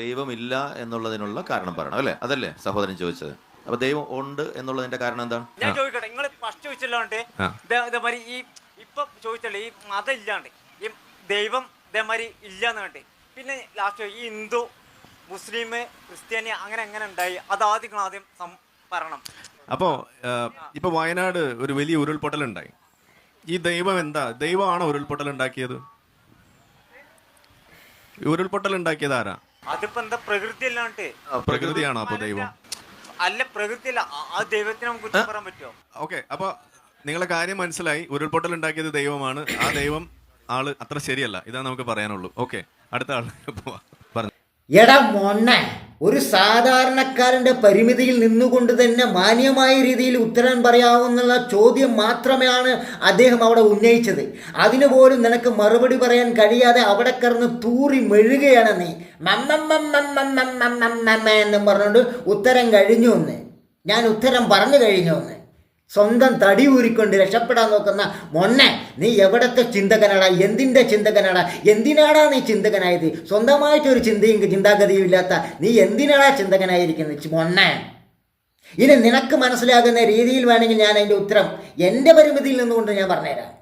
ദൈവമില്ല എന്നുള്ളതിനുള്ള കാരണം പറയണം അല്ലേ? അതല്ലേ സഹോദരൻ ചോദിച്ചത്. അപ്പൊ ദൈവം ഉണ്ട് എന്നുള്ളതിന്റെ കാരണം എന്താണ്? ഞാൻ ചോദിക്കട്ടെ നിങ്ങൾ ഫസ്റ്റ് ചോദിച്ചല്ലാണ്ട്. ഇതേമാതിരി ഈ ഇപ്പൊ ചോദിച്ചല്ലേ ഈ മതം ഇല്ലാണ്ട് ഈ ദൈവം ഇതേമാതിരി ഇല്ലാന്ന് കണ്ട് പിന്നെ ലാസ്റ്റ് ഈ ഹിന്ദു മുസ്ലിം ക്രിസ്ത്യാനി അങ്ങനെ എങ്ങനെ ഉണ്ടായി? അത് ആദ്യം ആദ്യം പറയണം. അപ്പോ ഇപ്പൊ വയനാട് ഒരു വലിയ ഉരുൾപൊട്ടൽ ഉണ്ടായി ഈ ദൈവം എന്താ? ദൈവമാണോ ഉരുൾപൊട്ടൽ ഉണ്ടാക്കിയത് ഉരുൾപൊട്ടൽ ഉണ്ടാക്കിയത് ആരാ? അതിപ്പോ എന്താ പ്രകൃതി അല്ലാണ്ട്? പ്രകൃതിയാണോ അപ്പൊ ദൈവം. അല്ല പ്രകൃതി അല്ല. ആ- ദൈവത്തിന് നമുക്ക് കുറ്റം പറയാൻ പറ്റുമോ? ഓക്കെ അപ്പൊ നിങ്ങളെ കാര്യം മനസ്സിലായി. ഉരുൾപൊട്ടൽ ഉണ്ടാക്കിയത് ദൈവമാണ്. ആ ദൈവം ആൾ അത്ര ശരിയല്ല. ഇതാ നമുക്ക് പറയാനുള്ളൂ. ഓക്കെ അടുത്ത ആൾ പോവാ. പറഞ്ഞു. എടാ മൊണ്ണ ഒരു സാധാരണക്കാരന്റെ പരിമിതിയിൽ നിന്നുകൊണ്ട് തന്നെ മാന്യമായ രീതിയിൽ ഉത്തരം പറയാവുന്ന ചോദ്യം മാത്രമാണ് അദ്ദേഹം അവിടെ ഉന്നയിച്ചത് അതിനു പോലും നിനക്ക് മറുപടി പറയാൻ കഴിയാതെ അവിടെ കിടന്ന് തൂറി മെഴുകയാണ് നീ മമ്മം എന്നും പറഞ്ഞുകൊണ്ട് ഉത്തരം കഴിഞ്ഞു എന്ന് ഞാൻ ഉത്തരം പറഞ്ഞു കഴിഞ്ഞു എന്ന് സ്വന്തം തടി ഊരിക്കൊണ്ട് രക്ഷപ്പെടാൻ നോക്കുന്ന മൊന്നെ നീ എവിടത്തെ ചിന്തകനാടാ? എന്തിന്റെ ചിന്തകനാടാ? എന്തിനാടാ നീ ചിന്തകനായത്? സ്വന്തമായിട്ടൊരു ചിന്തയും ചിന്താഗതിയും ഇല്ലാത്ത നീ എന്തിനാടാ ചിന്തകനായിരിക്കുന്നത് മൊന്നെ? ഇനി നിനക്ക് മനസ്സിലാകുന്ന രീതിയിൽ വേണമെങ്കിൽ ഞാൻ അതിന്റെ ഉത്തരം എന്റെ പരിമിതിയിൽ നിന്നുകൊണ്ട് ഞാൻ പറഞ്ഞുതരാം.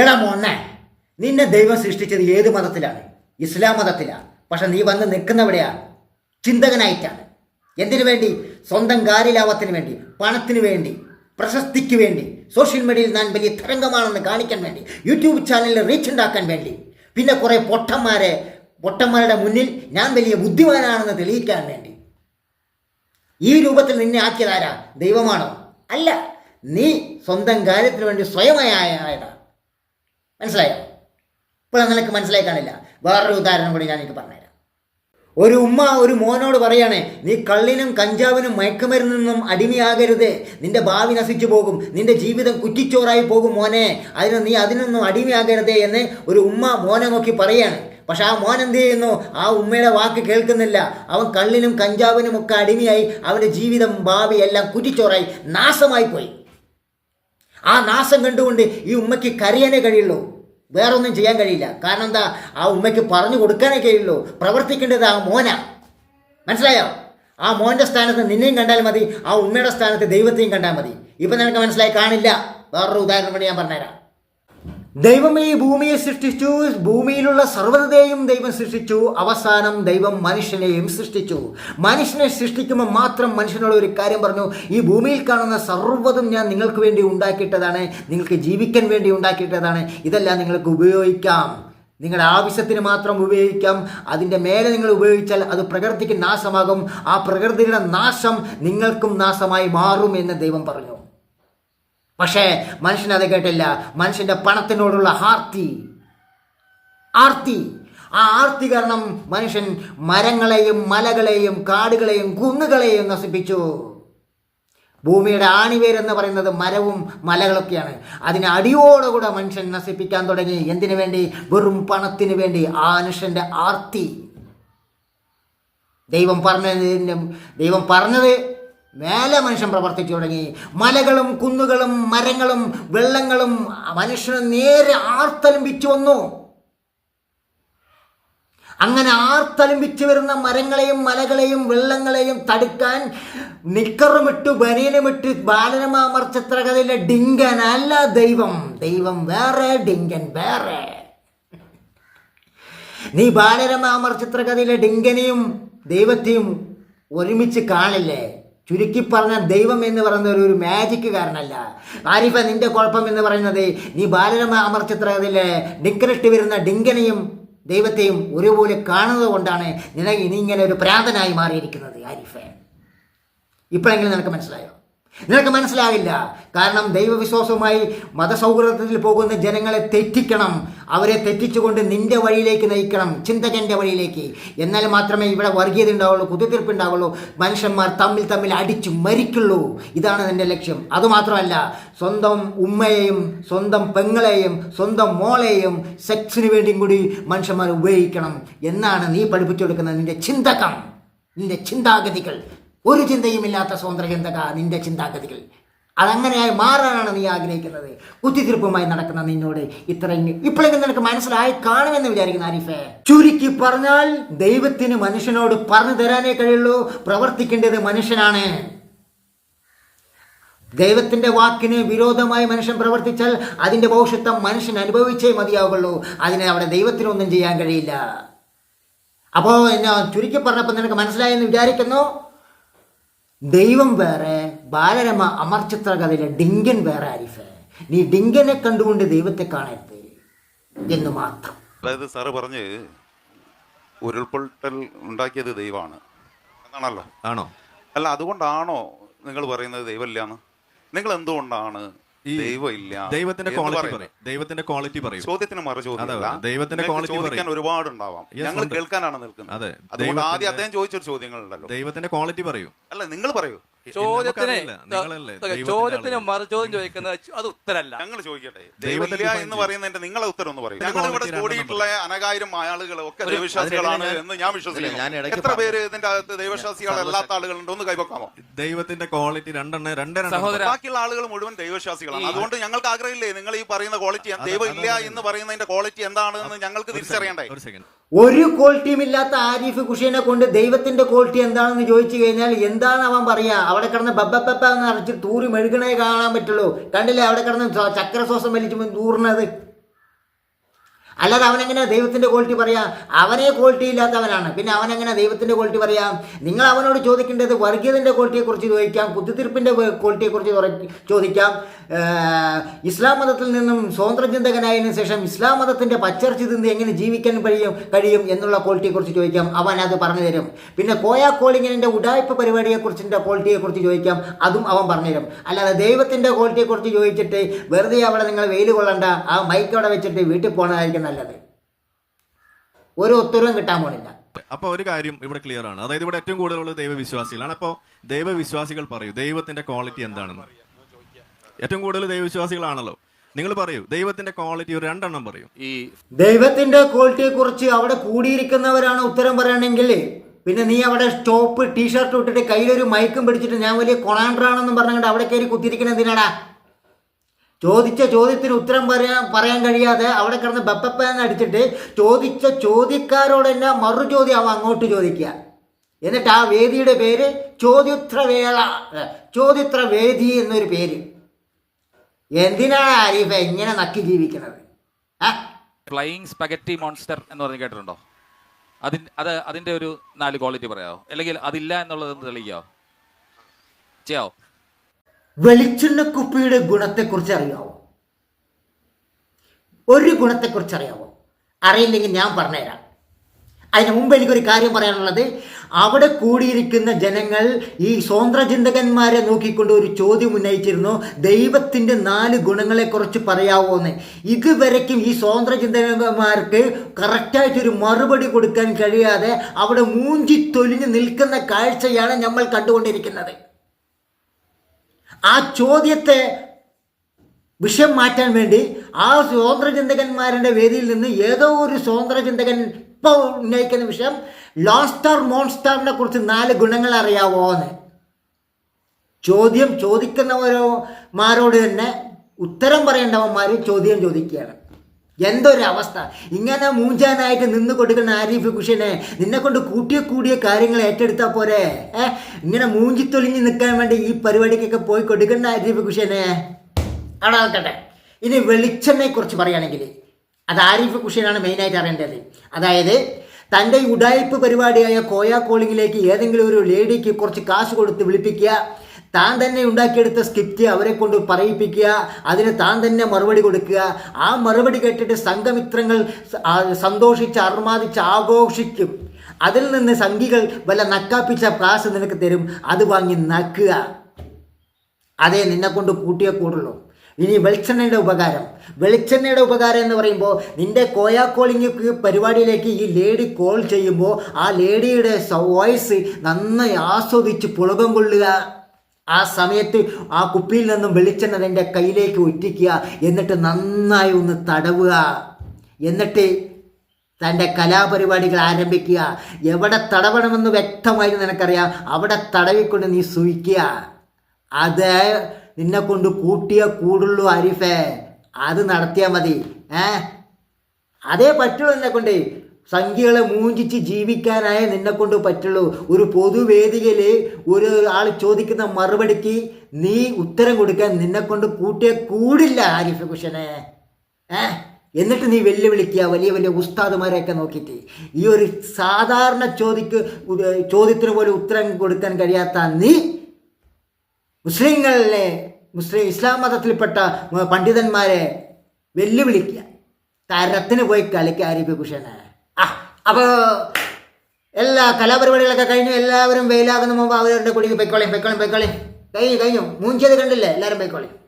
എടാ മൊന്നെ നിന്നെ ദൈവം സൃഷ്ടിച്ചത് ഏത് മതത്തിലാണ്? ഇസ്ലാം മതത്തിലാണ് പക്ഷെ നീ വന്ന് നിൽക്കുന്നവിടെയാണ് ചിന്തകനായിട്ടാണ്. എന്തിനു വേണ്ടി? സ്വന്തം കാര്യലാഭത്തിന് വേണ്ടി പണത്തിന് വേണ്ടി. പ്രശസ്തിക്ക് വേണ്ടി സോഷ്യൽ മീഡിയയിൽ ഞാൻ വലിയ തരംഗമാണെന്ന് കാണിക്കാൻ വേണ്ടി യൂട്യൂബ് ചാനലിൽ റീച്ച് ഉണ്ടാക്കാൻ വേണ്ടി പിന്നെ കുറേ പൊട്ടന്മാരെ പൊട്ടന്മാരുടെ മുന്നിൽ ഞാൻ വലിയ ബുദ്ധിമാനാണെന്ന് തെളിയിക്കാൻ വേണ്ടി. ഈ രൂപത്തിൽ നിന്നെ ആക്കിയതാരാ ദൈവമാണോ? അല്ല നീ സ്വന്തം കാര്യത്തിന് വേണ്ടി സ്വയമായതാ മനസ്സിലായോ? ഇപ്പോൾ നിനക്ക് മനസ്സിലായി കാണില്ല. വേറൊരു ഉദാഹരണം കൂടി ഞാൻ എനിക്ക് പറഞ്ഞുതരാം. ഒരു ഉമ്മ ഒരു മോനോട് പറയാണ് നീ കള്ളിനും കഞ്ചാവിനും മയക്കുമരുന്നിനും അടിമയാകരുത്. നിന്റെ ഭാവി നശിച്ചു പോകും. നിന്റെ ജീവിതം കുറ്റിച്ചോറായി പോകും മോനെ. അതിന് നീ അതിനൊന്നും അടിമയാകരുത് എന്ന് ഒരു ഉമ്മ മോനെ നോക്കി പറയാണ്. പക്ഷെ ആ മോൻ എന്ത് ചെയ്യുന്നു? ആ ഉമ്മയുടെ വാക്ക് കേൾക്കുന്നില്ല. അവൻ കള്ളിനും കഞ്ചാവിനും ഒക്കെ അടിമയായി. അവന്റെ ജീവിതം ഭാവി എല്ലാം കുറ്റിച്ചോറായി. നാശമായി പോയി. ആ നാശം കണ്ടുകൊണ്ട് ഈ ഉമ്മയ്ക്ക് കരയാനേ കഴിയുള്ളൂ. വേറൊന്നും ചെയ്യാൻ കഴിയില്ല. കാരണം എന്താ? ആ ഉമ്മയ്ക്ക് പറഞ്ഞു കൊടുക്കാനേ കഴിയുള്ളൂ പ്രവർത്തിക്കേണ്ടത് ആ മോന. മനസ്സിലായോ? ആ മോന്റെ സ്ഥാനത്ത് നിന്നെയും കണ്ടാൽ മതി. ആ ഉമ്മയുടെ സ്ഥാനത്ത് ദൈവത്തെയും കണ്ടാൽ മതി. ഇപ്പം നിനക്ക് മനസ്സിലായി? കാണില്ല. വേറൊരു ഉദാഹരണം കൂടി ഞാൻ പറഞ്ഞുതരാം. ദൈവം ഈ ഭൂമിയെ സൃഷ്ടിച്ചു ഭൂമിയിലുള്ള സർവതയും ദൈവം സൃഷ്ടിച്ചു. അവസാനം ദൈവം മനുഷ്യനെയും സൃഷ്ടിച്ചു. മനുഷ്യനെ സൃഷ്ടിക്കുമ്പോൾ മാത്രം മനുഷ്യനുള്ള ഒരു കാര്യം പറഞ്ഞു. ഈ ഭൂമിയിൽ കാണുന്ന സർവതും ഞാൻ നിങ്ങൾക്ക് വേണ്ടി ഉണ്ടാക്കിയിട്ടതാണ്. നിങ്ങൾക്ക് ജീവിക്കാൻ വേണ്ടി ഉണ്ടാക്കിയിട്ടതാണ്. ഇതെല്ലാം നിങ്ങൾക്ക് ഉപയോഗിക്കാം. നിങ്ങളുടെ ആവശ്യത്തിന് മാത്രം ഉപയോഗിക്കാം. അതിന്റെ മേലെ നിങ്ങൾ ഉപയോഗിച്ചാൽ അത് പ്രകൃതിക്ക് നാശമാകും. ആ പ്രകൃതിയുടെ നാശം നിങ്ങൾക്കും നാശമായി മാറും എന്ന് ദൈവം പറഞ്ഞു. പക്ഷേ മനുഷ്യനത് കേട്ടില്ല. മനുഷ്യന്റെ പണത്തിനോടുള്ള ആർത്തി. ആർത്തി. ആ ആർത്തി കാരണം മനുഷ്യൻ മരങ്ങളെയും മലകളെയും കാടുകളെയും കുന്നുകളെയും നശിപ്പിച്ചു. ഭൂമിയുടെ ആണിവേരെന്ന് പറയുന്നത് മരവും മലകളൊക്കെയാണ്. അതിനെ അടിയോടുകൂടെ മനുഷ്യൻ നശിപ്പിക്കാൻ തുടങ്ങി. എന്തിനു വേണ്ടി? വെറും പണത്തിന് വേണ്ടി. ആ മനുഷ്യന്റെ ആർത്തി. ദൈവം പറഞ്ഞതിന്റെ ദൈവം പറഞ്ഞത് മേലെ മനുഷ്യൻ പ്രവർത്തിച്ചു തുടങ്ങി. മലകളും കുന്നുകളും മരങ്ങളും വെള്ളങ്ങളും മനുഷ്യന് നേരെ ആർത്തലംബിച്ചു വന്നു. അങ്ങനെ ആർത്തലംബിച്ചു വരുന്ന മരങ്ങളെയും മലകളെയും വെള്ളങ്ങളെയും തടുക്കാൻ നിക്കറുമിട്ട് ബനീനുമിട്ട് ബാലരമാമർ ചിത്രകഥയിലെ ഡിങ്കൻ അല്ല ദൈവം. ദൈവം വേറെ ഡിങ്കൻ വേറെ. നീ ബാലരമാമർ ചിത്രകഥയിലെ ഡിങ്കനെയും ദൈവത്തെയും ഒരുമിച്ച് കാണില്ലേ? ചുരുക്കി പറഞ്ഞ ദൈവം എന്ന് പറയുന്ന ഒരു ഒരു മാജിക് കാരണല്ല ആരിഫ നിന്റെ കുഴപ്പം എന്ന് പറയുന്നത് നീ ബാലരമ അമർചിത്രത്തിലെ ഡിങ്കനിട്ട് വരുന്ന ഡിങ്കനെയും ദൈവത്തെയും ഒരുപോലെ കാണുന്നത് കൊണ്ടാണ് നിനക്ക് ഇനി ഇങ്ങനെ ഒരു പ്രാന്തനായി മാറിയിരിക്കുന്നത് ആരിഫ. ഇപ്പോഴെങ്കിലും നിനക്ക് മനസ്സിലായോ? നിനക്ക് മനസ്സിലാകില്ല കാരണം ദൈവവിശ്വാസവുമായി മതസൗഹൃദത്തിൽ പോകുന്ന ജനങ്ങളെ തെറ്റിക്കണം. അവരെ തെറ്റിച്ചുകൊണ്ട് നിന്റെ വഴിയിലേക്ക് നയിക്കണം ചിന്തകന്റെ വഴിയിലേക്ക്. എന്നാൽ മാത്രമേ ഇവിടെ വർഗീയത ഉണ്ടാവുള്ളൂ കുത്തിത്തീർപ്പ് ഉണ്ടാവുള്ളൂ. മനുഷ്യന്മാർ തമ്മിൽ തമ്മിൽ അടിച്ചു മരിക്കുള്ളൂ. ഇതാണ് നിന്റെ ലക്ഷ്യം. അതുമാത്രമല്ല സ്വന്തം ഉമ്മയെയും സ്വന്തം പെങ്ങളെയും സ്വന്തം മോളെയും സെക്സിന് വേണ്ടിയും കൂടി മനുഷ്യന്മാർ ഉപയോഗിക്കണം. എന്നാണ് നീ പഠിപ്പിച്ചു കൊടുക്കുന്ന നിന്റെ ചിന്തകം നിന്റെ ചിന്താഗതികൾ. ഒരു ചിന്തയുമില്ലാത്ത സ്വതന്ത്ര ചിന്തക നിന്റെ ചിന്താഗതികൾ. അതങ്ങനെയായി മാറാനാണ് നീ ആഗ്രഹിക്കുന്നത്. കുത്തിത്തിരിപ്പുമായി നടക്കുന്ന നിന്നോട് ഇത്രയും ഇപ്പോഴെങ്കിലും നിനക്ക് മനസ്സിലായി കാണുമെന്ന് വിചാരിക്കുന്ന ആരിഫെ. ചുരുക്കി പറഞ്ഞാൽ ദൈവത്തിന് മനുഷ്യനോട് പറഞ്ഞു തരാനേ കഴിയുള്ളൂ. പ്രവർത്തിക്കേണ്ടത് മനുഷ്യനാണ്. ദൈവത്തിന്റെ വാക്കിന് വിരോധമായി മനുഷ്യൻ പ്രവർത്തിച്ചാൽ അതിന്റെ ഭവിഷ്യത്വം മനുഷ്യൻ അനുഭവിച്ചേ മതിയാവുള്ളൂ. അതിനെ അവിടെ ദൈവത്തിനൊന്നും ചെയ്യാൻ കഴിയില്ല. അപ്പോൾ ചുരുക്കി പറഞ്ഞപ്പോൾ നിനക്ക് മനസ്സിലായെന്ന് വിചാരിക്കുന്നു? ദൈവം വേറെ ബാലരമ അമർചിത്ര കഥയിലെ ഡിങ്കൻ വേറെ ആരിഫ്? നീ ഡിങ്കനെ കണ്ടുകൊണ്ട് ദൈവത്തെ കാണരുത് എന്ന് മാത്രം. അതായത് സാറ് പറഞ്ഞ് ഉരുൾപൊട്ടൽ ഉണ്ടാക്കിയത് ദൈവമാണ്. എന്നാണല്ലോ ആണോ? അല്ല അതുകൊണ്ടാണോ നിങ്ങൾ പറയുന്നത് ദൈവമില്ലാന്ന്? നിങ്ങൾ എന്തുകൊണ്ടാണ് ദൈവത്തിന്റെ ക്വാളിറ്റി? പറയും. ദൈവത്തിന്റെ ക്വാളിറ്റി പറയും. ചോദ്യത്തിന് മറു ദൈവത്തിന്റെ ക്വാളിറ്റി ചോദിക്കാൻ. ഒരുപാട് ഉണ്ടാവാം ഞങ്ങൾ കേൾക്കാനാണ് നിൽക്കുന്നത്. അതെ, അതുകൊണ്ട് ആദ്യം അദ്ദേഹം ചോദിച്ചൊരു ചോദ്യങ്ങളുണ്ടല്ലോ. ദൈവത്തിന്റെ ക്വാളിറ്റി പറയൂ. അല്ല നിങ്ങൾ പറയൂ. ചോദ്യത്തിന് ചോദ്യത്തിന് മറുചോദ്യം ചോദിക്കുന്നത് അത് ഉത്തരല്ല. ഞങ്ങൾ ചോദിക്കട്ടെ. ദൈവത്തെ ദൈവമില്ല എന്ന് പറയുന്നതിന്റെ നിങ്ങളെ ഉത്തരം ഒന്ന് പറയും. ഞങ്ങൾ ഇവിടെ കൂടിയിട്ടുള്ള അനകായിരം ആളുകൾ ഒക്കെ ദൈവശ്വാസികളാണ് ദൈവവിശ്വാസികളാണ് എന്ന് ഞാൻ വിശ്വസിക്കുന്നു. എത്ര പേര് ഇതിന്റെ അകത്ത് ദൈവവിശ്വാസികളല്ലാത്ത ആളുകളുണ്ട്? ഒന്ന് കൈവക്കാമോ? ദൈവത്തിന്റെ ക്വാളിറ്റി രണ്ടെണ്ണം രണ്ടെണ്ണം സഹോദര- ബാക്കിയുള്ള ആളുകൾ മുഴുവൻ ദൈവശ്വാസികളാണ് അതുകൊണ്ട് ഞങ്ങൾക്ക് ആഗ്രഹമില്ലേ? നിങ്ങൾ ഈ പറയുന്ന ക്വാളിറ്റി ദൈവം ഇല്ല എന്ന് പറയുന്നതിന്റെ ക്വാളിറ്റി എന്താണെന്ന് ഞങ്ങൾക്ക് തിരിച്ചറിയണ്ടേ? ഒരു സെക്കൻഡ്. ഒരു ക്വാളിറ്റിയും ഇല്ലാത്ത ആരിഫ് ഖുഷീനെ കൊണ്ട് ദൈവത്തിന്റെ ക്വാളിറ്റി എന്താണെന്ന് ചോദിച്ചു കഴിഞ്ഞാൽ എന്താണ് അവൻ പറയാ? അവിടെ കിടന്ന് ബബ്ബപ്പ എന്ന് അരച്ച് തൂറി മെഴുകണേ കാണാൻ പറ്റുള്ളൂ. കണ്ടില്ലേ? അവിടെ കിടന്ന് ചക്രശ്വാസം വലിച്ചു തൂർണത് അല്ലാതെ അവനെങ്ങനെ ദൈവത്തിന്റെ ക്വാളിറ്റി പറയാം? അവനെ ക്വാളിറ്റി ഇല്ലാത്തവനാണ്. പിന്നെ അവനെങ്ങനെ ദൈവത്തിന്റെ ക്വാളിറ്റി പറയാം? നിങ്ങൾ അവനോട് ചോദിക്കേണ്ടത് വർഗീയതിന്റെ ക്വാളിറ്റിയെക്കുറിച്ച് ചോദിക്കാം കുത്തിത്തീർപ്പിന്റെ ക്വാളിറ്റിയെക്കുറിച്ച് ചോദിക്കാം. ഇസ്ലാം മതത്തിൽ നിന്നും സ്വതന്ത്ര ചിന്തകനായതിനു ശേഷം ഇസ്ലാം മതത്തിന്റെ പച്ചർച്ചി നിന്ന് എങ്ങനെ ജീവിക്കാൻ കഴിയും കഴിയും എന്നുള്ള ക്വാളിറ്റിയെക്കുറിച്ച് ചോദിക്കാം. അവൻ അത് പറഞ്ഞു തരും. പിന്നെ കോയ കോളിങ്ങിന്റെ ഉടായ്പ പരിപാടിയെക്കുറിച്ചിന്റെ ക്വാളിറ്റിയെക്കുറിച്ച് ചോദിക്കാം. അതും അവൻ പറഞ്ഞുതരും അല്ലാതെ ദൈവത്തിന്റെ ക്വാളിറ്റിയെക്കുറിച്ച് ചോദിച്ചിട്ട് വെറുതെ അവളെ നിങ്ങൾ വെയിൽ കൊള്ളണ്ട. ആ മൈക്ക് അവിടെ വെച്ചിട്ട് വീട്ടിൽ പോകണതായിരിക്കും നല്ലത്. ഒരു ഉത്തരവും കിട്ടാൻ പോണില്ല. അപ്പൊ ഒരു കാര്യം ഇവിടെ ക്ലിയർ ആണ്. അതായത് ഇവിടെ ഏറ്റവും കൂടുതലുള്ളത് ദൈവവിശ്വാസികളാണ്. അപ്പോ ദൈവവിശ്വാസികൾ പറയൂ ദൈവത്തിന്റെ ക്വാളിറ്റി എന്താണെന്ന് ഏറ്റവും കൂടുതൽ ദൈവവിശ്വാസികളാണല്ലോ. നിങ്ങൾ പറയൂ ദൈവത്തിന്റെ ക്വാളിറ്റി ഒരു രണ്ടെണ്ണം പറയൂ. ഈ ദൈവത്തിന്റെ ക്വാളിറ്റിയെ കുറിച്ച് അവിടെ കൂടിയിരിക്കുന്നവരാണ് ഉത്തരം പറയണമെങ്കിൽ പിന്നെ നീ അവിടെ സ്റ്റോപ്പ് ടീഷർട്ട് ഇട്ടിട്ട് കയ്യിലൊരു മൈക്കും പിടിച്ചിട്ട് ഞാൻ വലിയ കൊണാണ്ടറാണെന്നും പറഞ്ഞുകൊണ്ട് അവിടെ കയറി കുത്തിയിരിക്കണം എന്തിനാടാ? ചോദിച്ച ചോദ്യത്തിന് ഉത്തരം പറയാൻ പറയാൻ കഴിയാതെ അവിടെ കിടന്ന് എന്ന് അടിച്ചിട്ട് ചോദിച്ച ചോദ്യക്കാരോട് തന്നെ മറു ചോദ്യം അവൻ അങ്ങോട്ട് ചോദിക്കുക. എന്നിട്ട് ആ വേദിയുടെ പേര് ചോദ്യോത്തരവേള ഏ, ചോദ്യോത്തരവേദി എന്നൊരു പേര്. എന്തിനാണ് ആരിഫ ഇങ്ങനെ നക്കി ജീവിക്കുന്നത്? ഫ്ലൈയിങ് സ്പഗറ്റി മോൺസ്റ്റർ എന്ന് പറഞ്ഞ് കേട്ടിട്ടുണ്ടോ? അതിന് അത് അതിന്റെ ഒരു നാല് ക്വാളിറ്റി പറയാമോ അല്ലെങ്കിൽ അതില്ല എന്നുള്ളത് തെളിയിക്കാവോ? ചെയ്യാവോ? വെളിച്ചെണ്ണ കുപ്പിയുടെ ഗുണത്തെക്കുറിച്ച് അറിയാവോ? ഒരു ഗുണത്തെക്കുറിച്ച് അറിയാവോ? അറിയില്ലെങ്കിൽ ഞാൻ പറഞ്ഞുതരാം. അതിന് മുമ്പ് എനിക്കൊരു കാര്യം പറയാനുള്ളത്. അവിടെ കൂടിയിരിക്കുന്ന ജനങ്ങൾ ഈ സ്വതന്ത്രചിന്തകന്മാരെ നോക്കിക്കൊണ്ട് ഒരു ചോദ്യം ഉന്നയിച്ചിരുന്നു. ദൈവത്തിന്റെ നാല് ഗുണങ്ങളെക്കുറിച്ച് പറയാവോ എന്ന് ഇതുവരയ്ക്കും ഈ സ്വതന്ത്രചിന്തകന്മാർക്ക് കറക്റ്റായിട്ടൊരു മറുപടി കൊടുക്കാൻ കഴിയാതെ അവിടെ മൂഞ്ചി തൊലിഞ്ഞ് നിൽക്കുന്ന കാഴ്ചയാണ് നമ്മൾ കണ്ടുകൊണ്ടിരിക്കുന്നത്. ആ ചോദ്യത്തെ വിഷയം മാറ്റാൻ വേണ്ടി ആ സ്വതന്ത്ര ചിന്തകന്മാരുടെ വേദിയിൽ നിന്ന് ഏതോ ഒരു സ്വതന്ത്ര ചിന്തകൻ ഇപ്പോൾ ഉന്നയിക്കുന്ന വിഷയം ലോസ്റ്റർ മോൺസ്റ്ററിനെ കുറിച്ച് നാല് ഗുണങ്ങൾ അറിയാവോ എന്ന് ചോദ്യം ചോദിക്കുന്നവരോ മാരോട് തന്നെ ഉത്തരം പറയേണ്ടവന്മാർ ചോദ്യം ചോദിക്കുകയാണ്. എന്തൊരു അവസ്ഥ ഇങ്ങനെ മൂഞ്ചാനായിട്ട് നിന്ന് കൊടുക്കുന്ന ആരിഫ് കുഷനെ നിന്നെ കൊണ്ട് കൂട്ടിയ കൂടിയ കാര്യങ്ങൾ ഏറ്റെടുത്താൽ പോരെ? ഏ? ഇങ്ങനെ മൂഞ്ചിത്തൊലിഞ്ഞ് നിൽക്കാൻ വേണ്ടി ഈ പരിപാടിക്കൊക്കെ പോയി കൊടുക്കുന്ന ആരിഫ് കുഷനെ അവിടെ ഇനി വെളിച്ചെണ്ണയെ കുറിച്ച് പറയുകയാണെങ്കിൽ അത് ആരിഫ് കുഷനാണ് മെയിനായിട്ട് അറിയേണ്ടത്. അതായത് തന്റെ ഉടായ്പ് പരിപാടിയായ കോയ കോളിങ്ങിലേക്ക് ഏതെങ്കിലും ഒരു ലേഡിക്ക് കുറച്ച് കാശ് കൊടുത്ത് വിളിപ്പിക്കുക. താൻ തന്നെ ഉണ്ടാക്കിയെടുത്ത സ്ക്രിപ്റ്റ് അവരെ കൊണ്ട് പറയിപ്പിക്കുക അതിന് താൻ തന്നെ മറുപടി കൊടുക്കുക. ആ മറുപടി കേട്ടിട്ട് സംഘമിത്രങ്ങൾ സന്തോഷിച്ച് അർമാദിച്ച് ആഘോഷിക്കും. അതിൽ നിന്ന് സംഘികൾ വല്ല നക്കാപ്പിച്ച കാശ് നിനക്ക് തരും അത് വാങ്ങി നക്കുക. അതേ നിന്നെ കൊണ്ട് കൂട്ടിയേ കൂടുള്ളൂ. ഇനി വെളിച്ചെണ്ണയുടെ ഉപകാരം. വെളിച്ചെണ്ണയുടെ ഉപകാരം എന്ന് പറയുമ്പോൾ നിന്റെ കോയാ കോളിംഗ് പരിപാടിയിലേക്ക് ഈ ലേഡി കോൾ ചെയ്യുമ്പോൾ ആ ലേഡിയുടെ വോയിസ് നന്നായി ആസ്വദിച്ച് പുളകം കൊള്ളുക. ആ സമയത്ത് ആ കുപ്പിയിൽ നിന്നും വെളിച്ചെണ്ണ തന്റെ കയ്യിലേക്ക് ഒറ്റിക്കുക. എന്നിട്ട് നന്നായി ഒന്ന് തടവുക. എന്നിട്ട് തന്റെ കലാപരിപാടികൾ ആരംഭിക്കുക. എവിടെ തടവണമെന്ന് വ്യക്തമായി നിനക്കറിയാം. അവിടെ തടവിക്കൊണ്ട് നീ സൂയിക്കുക. അത് നിന്നെ കൊണ്ട് കൂട്ടിയ കൂടുള്ളൂ അരിഫേ. അത് നടത്തിയാൽ മതി. ഏ? അതേ പറ്റുള്ളൂ എന്നെ കൊണ്ട്. സംഖ്യകളെ മൂഞ്ചിച്ച് ജീവിക്കാനായ നിന്നെ കൊണ്ട് പറ്റുള്ളൂ. ഒരു പൊതുവേദിയിൽ ഒരു ആൾ ചോദിക്കുന്ന മറുപടിക്ക് നീ ഉത്തരം കൊടുക്കാൻ നിന്നെ കൊണ്ട് കൂട്ടിയ കൂടില്ല ആരിഫ് കുഷനെ ഏ? എന്നിട്ട് നീ വെല്ലുവിളിക്കുക വലിയ വലിയ ഉസ്താദുമാരെയൊക്കെ നോക്കിയിട്ട്. ഈ ഒരു സാധാരണ ചോദിക്ക് ചോദ്യത്തിന് പോലും ഉത്തരം കൊടുക്കാൻ കഴിയാത്ത നീ മുസ്ലിങ്ങളിലെ മുസ്ലിം ഇസ്ലാം മതത്തിൽപ്പെട്ട പണ്ഡിതന്മാരെ വെല്ലുവിളിക്കുക. തരത്തിന് പോയി കളിക്കുക ആരിഫ് കുഷന് അപ്പോൾ എല്ലാ കലാപരിപാടികളൊക്കെ കഴിഞ്ഞു എല്ലാവരും വെയിലാകുന്ന മുമ്പ് അവരുടെ കുടിക്ക് പൊയ്ക്കോളയും പൊയ്ക്കോളയും പൊയ്ക്കോളയും കഴിഞ്ഞു കഴിഞ്ഞു. മൂഞ്ചത് കണ്ടില്ലേ? എല്ലാവരും പൊയ്ക്കോളയും